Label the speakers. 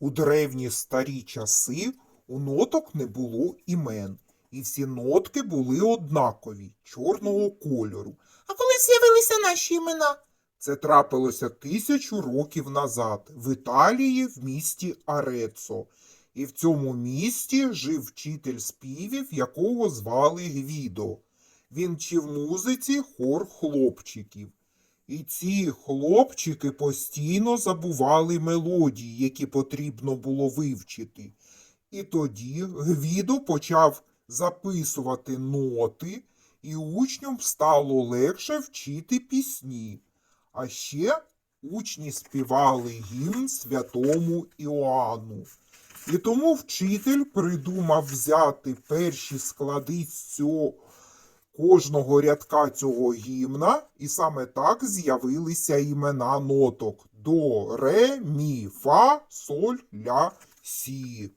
Speaker 1: У древні старі часи у ноток не було імен, і всі нотки були однакові, чорного кольору.
Speaker 2: А коли з'явилися наші імена?
Speaker 1: Це трапилося тисячу років назад в Італії в місті Арецо. І в цьому місті жив вчитель співів, якого звали Гвідо. Він вчив музиці хор хлопчиків. І ці хлопчики постійно забували мелодії, які потрібно було вивчити. І тоді Гвідо почав записувати ноти, і учням стало легше вчити пісні. А ще учні співали гімн святому Іоанну. І тому вчитель придумав взяти перші склади з цього кожного рядка цього гімна, і саме так з'явилися імена ноток до ре, мі, фа, соль, ля, сі.